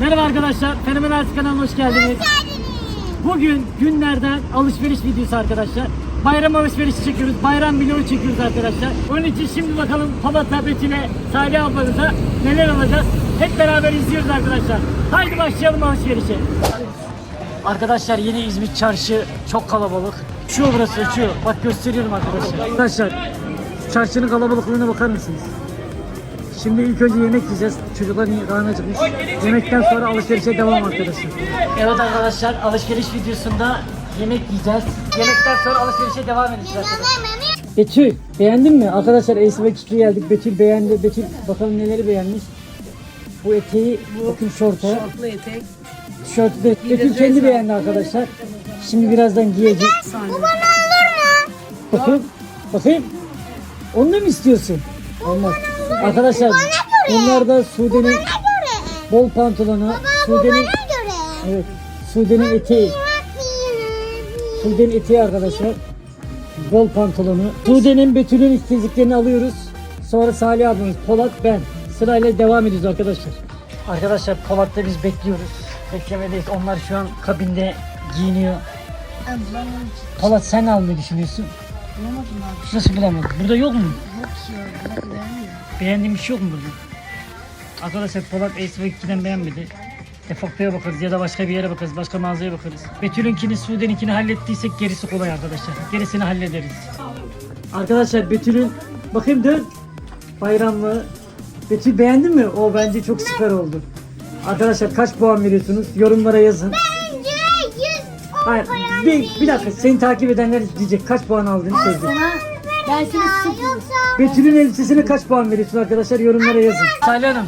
Merhaba arkadaşlar, Fenomen Arts kanalına hoş geldiniz. Bugün günlerden alışveriş videosu arkadaşlar. Bayram alışverişi çekiyoruz, bayram videosu çekiyoruz arkadaşlar. Onun için şimdi bakalım Polat tabletine, Salih ablanıza neler alacağız. Hep beraber izliyoruz arkadaşlar. Haydi başlayalım alışverişe. Arkadaşlar yeni İzmit çarşı çok kalabalık. Şu burası şu. Bak gösteriyorum arkadaşlar. Arkadaşlar çarşının kalabalıklığına bakar mısınız? Şimdi ilk önce yemek yiyeceğiz. Çocukların karnı acıkmış. Yemekten sonra alışverişe devam arkadaşlar. Evet arkadaşlar alışveriş videosunda yemek yiyeceğiz. Yemekten sonra alışverişe devam edeceğiz arkadaşlar. Betül beğendin mi? Arkadaşlar Ace ve Kikri geldik. Betül beğendi. Betül bakalım neleri beğenmiş. Bu eteği, bakın şortu. Şortlu etek. De Betül kendi beğendi arkadaşlar. Şimdi birazdan giyecek. Saniye. Bakayım. Bakayım. Onu da mı istiyorsun? Olmaz. Arkadaşlar bunlar da Sude'nin bol pantolonu. Sude'nin evet. Sude'nin eteği. Sude'nin eteği arkadaşlar. Bol pantolonu. Sude'nin Betül'ün istediklerini alıyoruz. Sonra Salih abimiz, Polat, ben. Sırayla devam ediyoruz arkadaşlar. Arkadaşlar Polat'ta biz bekliyoruz. Beklemedeyiz. Onlar şu an kabinde giyiniyor. Polat sen ne almayı düşünüyorsun? Bulamadım abi. Nasıl bulamadın? Burada yok mu? Yok ya. Bak Beğendiğin bir şey yok mu burada? Arkadaşlar Polat Ace ve 2'den beğenmedi. Defaktoya bakarız ya da başka bir yere bakarız, başka mağazaya bakarız. Betül'ünkini, Sude'ninkini hallettiysek gerisi kolay arkadaşlar. Gerisini hallederiz. Arkadaşlar Betül'ün, bakayım dön. Bayramlı. Betül beğendin mi? O bence çok süper oldu. Arkadaşlar kaç puan veriyorsunuz? Yorumlara yazın. Hayır, bir, bir dakika seni takip edenler diyecek kaç puan aldığını söyleyecek. Ben seni sıkıyorum. Betül'ün elbisesine kaç puan veriyorsun arkadaşlar yorumlara yazın. Salih Hanım,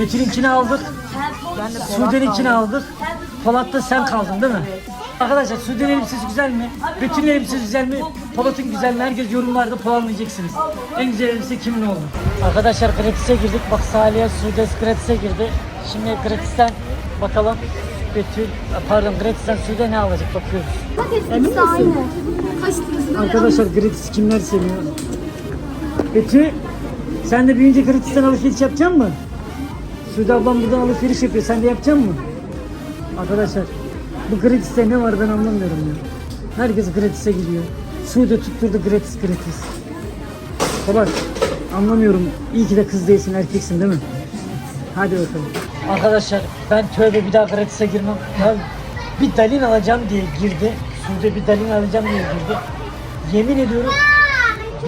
Betül'ünkini aldık. Sude'ninkini aldık. Polat'ta sen kaldın değil mi? Arkadaşlar Sude'nin elbisesi güzel mi? Betül'ün elbisesi güzel mi? Polat'ın güzel mi? Herkes yorumlarda puanlayacaksınız. En güzel elbise kimin oldu? Arkadaşlar gratis'e girdik. Bak Salih'e Sude gratis'e girdi. Şimdi gratis'ten bakalım Betül, pardon gratis'ten Sude ne alacak bakıyoruz. Hepsi aynı. Arkadaşlar gratis kimler seviyor? Betül, sen de büyüyünce gratis'ten alışveriş yapacak mısın? Sude ablam buradan alışveriş yapıyor. Sen de yapacak mısın? Arkadaşlar bu gratis'te ne var ben anlamıyorum ya. Herkes gratis'e gidiyor. Sude tutturdu gratis gratis. Polat anlamıyorum. İyi ki de kız değilsin erkeksin değil mi? Hadi bakalım. Arkadaşlar ben tövbe bir daha gratis'e girmem. Ya bir dalin alacağım diye girdi. Sude bir dalin alacağım diye girdi. Yemin ediyorum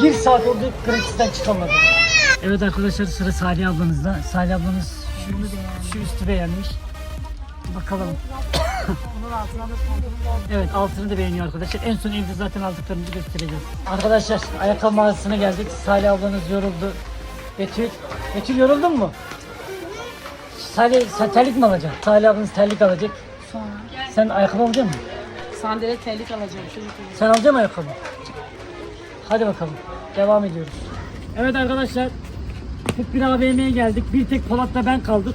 bir saat oldu gratis'ten çıkamadım. Evet arkadaşlar sıra Salih ablanızda. Salih ablanız şu, şu üstü beğenmiş. Bakalım. Evet altını da beğeniyor arkadaşlar. En son evde zaten aldıklarımızı göstereceğiz. Arkadaşlar ayakkabı mağazasına geldik. Salih ablanız yoruldu. Betül, Betül yoruldun mu? Salih sen terlik mi alacaksın? Salih ablanız terlik alacak. Sonra. Sen ayakkabı alacak mısın? Sandalye terlik alacağım çocuk. Sen alacak mısın ayakkabı? Hadi bakalım. Devam ediyoruz. Evet arkadaşlar. 41 AVM'ye geldik. Bir tek Polat'la ben kaldık.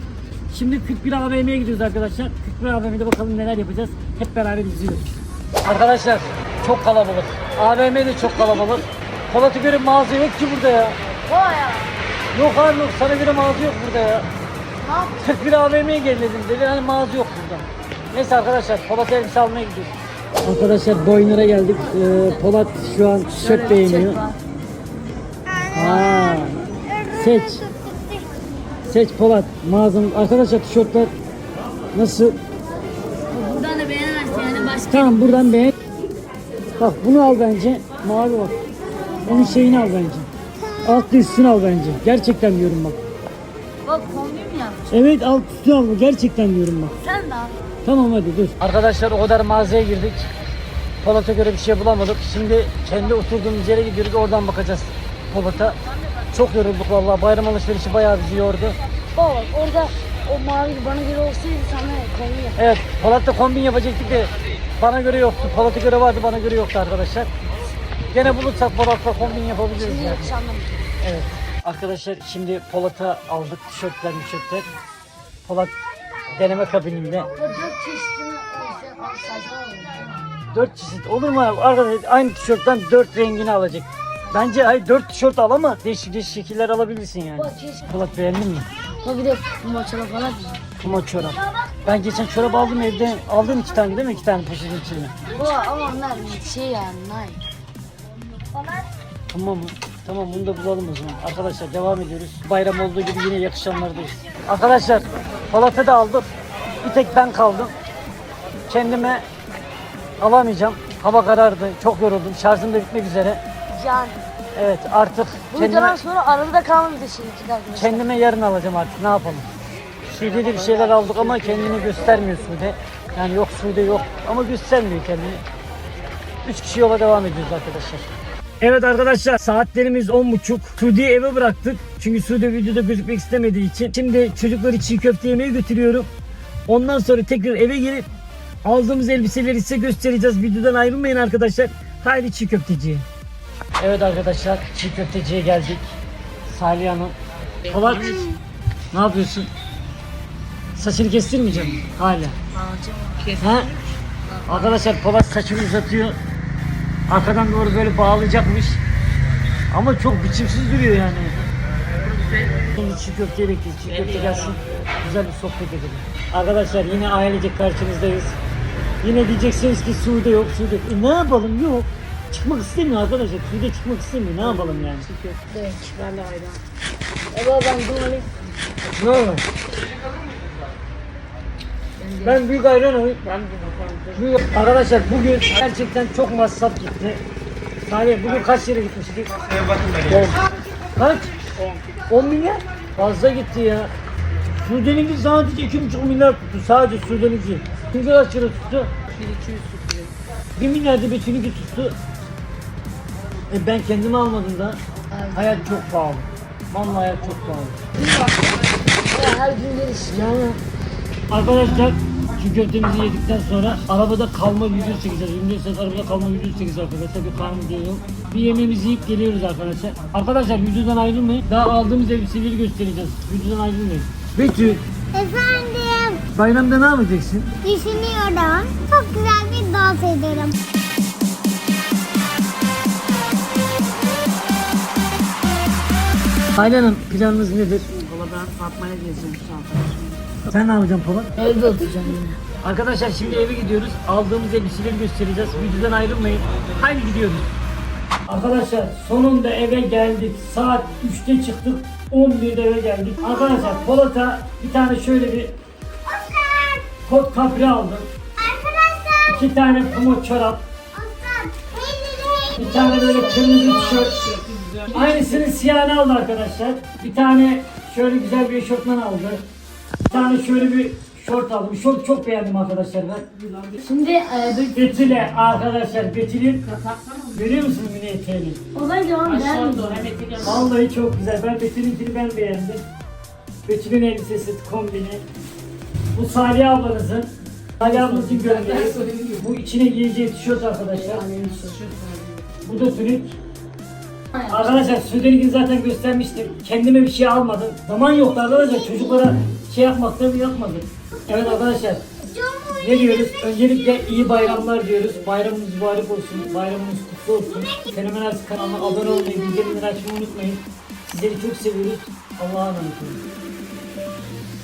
Şimdi 41 AVM'ye gidiyoruz arkadaşlar. 41 AVM'de bakalım neler yapacağız. Hep beraber izliyoruz. Arkadaşlar çok kalabalık. AVM de çok kalabalık. Polat'a göre mağaza yok ki burada ya. Baya. Yok abi yok. Sana göre mağaza yok burada ya. Ne yaptın? 41 AVM'ye gelelim dedi. Hani mağaza yok burada. Neyse arkadaşlar Polat elbise almaya gidiyoruz. Arkadaşlar Boyner'a geldik. Ee, Polat şu an tişört beğeniyor. Aa, seç. Seç Polat. Mağazam. Arkadaşlar tişörtler nasıl? Buradan da beğenemezsin yani başka. Tamam buradan beğen. Bak bunu al bence. Mavi bak. Onun şeyini al bence. Alt üstünü al bence. Gerçekten diyorum bak. Bak kombin mi yapmış? Evet alt üstünü al. Gerçekten diyorum bak. Sen de al. Tamam hadi dur. Arkadaşlar o kadar mağazaya girdik. Polat'a göre bir şey bulamadık. Şimdi kendi oturduğumuz yere gidiyoruz. Oradan bakacağız Polat'a. Çok yorulduk vallahi. Bayram alışverişi bayağı bizi yordu. Bak orada o mavi bana göre olsaydı sana kombin yap. Evet Polat'ta kombin yapacaktık da bana göre yoktu. Polat'a göre vardı bana göre yoktu arkadaşlar. Gene bulursak Polat'ta kombin yapabiliriz Şimdi yani. Evet. Arkadaşlar şimdi Polat'a aldık tişörtler tişörtler. Polat deneme kabininde. Dört olur. Dört çeşit olur mu? Arkadaşlar aynı tişörtten dört rengini alacak. Bence hayır dört tişört al ama değişik değişik şekiller alabilirsin yani. Polat beğendin mi? Bak bir de maçala falan. Puma çorap. Ben geçen çorap aldım evde. Aldın iki tane değil mi? İki tane poşetin içine. Bu ama onlar şey yani Nike. Tamam mı? Tamam bunu da bulalım o zaman. Arkadaşlar devam ediyoruz. Bayram olduğu gibi yine yakışanlardayız. Arkadaşlar Polat'ı da aldık. Bir tek ben kaldım. Kendime alamayacağım. Hava karardı. Çok yoruldum. Şarjım da bitmek üzere. Yani. Evet artık Bu kendime, sonra arada kalmadı şimdi arkadaşlar. kendime yarın alacağım artık. Ne yapalım? Suudi'de bir şeyler aldık ama kendini göstermiyor Suudi. Yani yok Suudi yok ama göstermiyor kendini. Üç kişi yola devam ediyoruz arkadaşlar. Evet arkadaşlar saatlerimiz 10.30. Suudi'yi eve bıraktık. Çünkü Suudi videoda gözükmek istemediği için. Şimdi çocukları çiğ köfte yemeye götürüyorum. Ondan sonra tekrar eve gelip aldığımız elbiseleri size göstereceğiz. Videodan ayrılmayın arkadaşlar. Haydi çiğ köfteciye. Evet arkadaşlar çiğ köfteciye geldik. Salih Hanım. Polat ne yapıyorsun? Saçını kestirmeyeceğim hala. Ha? Arkadaşlar Polat saçını uzatıyor. Arkadan doğru böyle bağlayacakmış. Ama çok biçimsiz duruyor yani. Şimdi çiğ köfteyi bekliyoruz. Çiğ köfte gelsin. Güzel bir sohbet edelim. Arkadaşlar yine ailecek karşınızdayız. Yine diyeceksiniz ki Suudi yok, Suudi yok. E ne yapalım? Yok. Çıkmak istemiyor arkadaşlar. Suudi çıkmak istemiyor. Ne yapalım yani? Evet, ben de ayran. Baba ben böyle Ne olur? Ben büyük bakalım. Büyük- Arkadaşlar bugün gerçekten çok masraf gitti. Salih bugün kaç yere gitmiştik? 10. Kaç? 10. 10 milyar? Fazla gitti ya. Sudeninki sadece 2,5 milyar tuttu. Sadece Sudeninki. Çünkü kaç lira tuttu? 1 milyar da Betül'ünki tuttu. E ben kendimi almadım da. Hayat çok pahalı. Vallahi hayat çok pahalı. Ya her gün geliş. Yani arkadaşlar çiğ köftemizi yedikten sonra arabada kalma video çekeceğiz. Biliyorsunuz arabada kalma video çekeceğiz arkadaşlar. Bir karnımız doyuyor. Bir yemeğimizi yiyip geliyoruz arkadaşlar. Arkadaşlar videodan ayrılmayın. Daha aldığımız elbiseleri göstereceğiz. Videodan ayrılmayın. Betül, Efendim, bayramda ne yapacaksın? düşünüyorum. Çok güzel bir dans ederim. Ailenin planınız nedir? Valla ben Fatma'ya gezeceğim şu an. Sen ne yapacaksın Polat? Evde oturacağım yine. Arkadaşlar şimdi eve gidiyoruz. Aldığımız elbiseleri göstereceğiz. Videodan ayrılmayın. Haydi gidiyoruz. Arkadaşlar sonunda eve geldik. Saat 3'te çıktık. 11'de eve geldik. Arkadaşlar Polat'a bir tane şöyle bir Oscar, kot kapri aldım. arkadaşlar, İki tane puma çorap. Hey, Bir tane böyle kırmızı tişört. Aynısının siyahını aldı arkadaşlar. Bir tane şöyle güzel bir eşofman aldı. Bir tane şöyle bir şort aldım. Şort çok beğendim arkadaşlar ben. Şimdi e, bir- Betül'e arkadaşlar Betül'ün görüyor musun mini eteğini? o bence bana beğenmedi. Vallahi çok güzel. Ben Betül'ünkini ben beğendim. Betül'ün elbisesi, kombini. Bu Salih ablanızın. Salih ablanızın gömleği. Bu içine giyeceği tişört arkadaşlar. Bu da tünük. Arkadaşlar Sudenik'ini zaten göstermiştim. Kendime bir şey almadım. Zaman yoktu arkadaşlar. Çocuklara şey yapmaktan yapmadım. Evet arkadaşlar. Ne diyoruz? Öncelikle iyi bayramlar diyoruz. Bayramınız mübarek olsun. Bayramınız kutlu olsun. Fenomen Arts kanalına abone olmayı, bildirimleri açmayı unutmayın. Sizleri çok seviyoruz. Allah'a emanet olun.